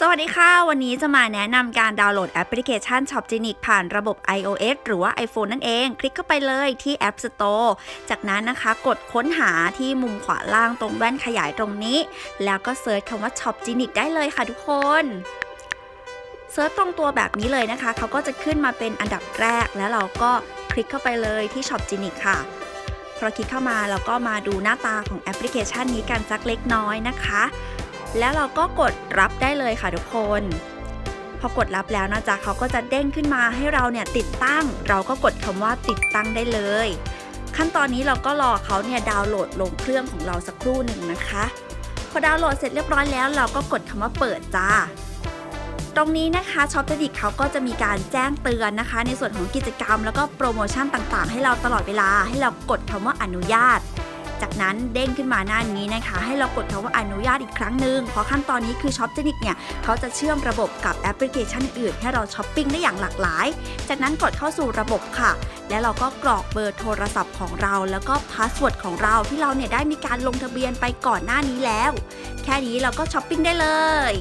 สวัสดีค่ะ วันนี้จะมาแนะนำการดาวน์โหลดแอปพลิเคชัน Shopgenic ผ่านระบบ iOS หรือว่า iPhone นั่นเอง คลิกเข้าไปเลยที่ App Store จากนั้นนะคะกดค้นหาที่มุมขวาล่างตรงแว่นขยายตรงนี้ แล้วก็เซิร์ชคำว่า Shopgenic ได้เลยค่ะทุกคนเซิร์ชตรงตัวแบบนี้เลยนะคะ เขาก็จะขึ้นมาเป็นอันดับแรก แล้วเราก็คลิกเข้าไปเลยที่ Shopgenic ค่ะพอคลิกเข้ามาเราก็มาดูหน้าตาของแอปพลิเคชันนี้กันสักเล็กน้อยนะคะ แล้วเราก็กดรับได้เลยค่ะทุกคน พอกดรับแล้วนะจ๊ะเขาก็จะเด้งขึ้นมาให้เราเนี่ยติดตั้ง เราก็กดคำว่าติดตั้งได้เลย ขั้นตอนนี้เราก็รอเขาเนี่ยดาวน์โหลดลงเครื่องของเราสักครู่หนึ่งนะคะ พอดาวน์โหลดเสร็จเรียบร้อยแล้ว เราก็กดคำว่าเปิดจ้าตรงนี้นะคะช็อปเดดิกเขาก็จะมีการแจ้งเตือนนะคะ ในส่วนของกิจกรรม แล้วก็โปรโมชั่นต่างๆ ให้เราตลอดเวลาให้เรากดคำว่าอนุญาต จากนั้นเด้งขึ้นมาหน้านี้นะคะ ให้เรากดคำว่าอนุญาตอีกครั้งหนึ่งเพราะขั้นตอนนี้คือช็อปเจนิกเนี่ยเขาจะเชื่อมระบบกับแอปพลิเคชันอื่นให้เราช้อปปิ้งได้อย่างหลากหลาย จากนั้นกดเข้าสู่ระบบค่ะ และเราก็กรอกเบอร์โทรศัพท์ของเรา แล้วก็พาสเวิร์ดของเราที่เราเนี่ยได้มีการลงทะเบียนไปก่อนหน้านี้แล้ว แค่นี้เราก็ช้อปปิ้งได้เลย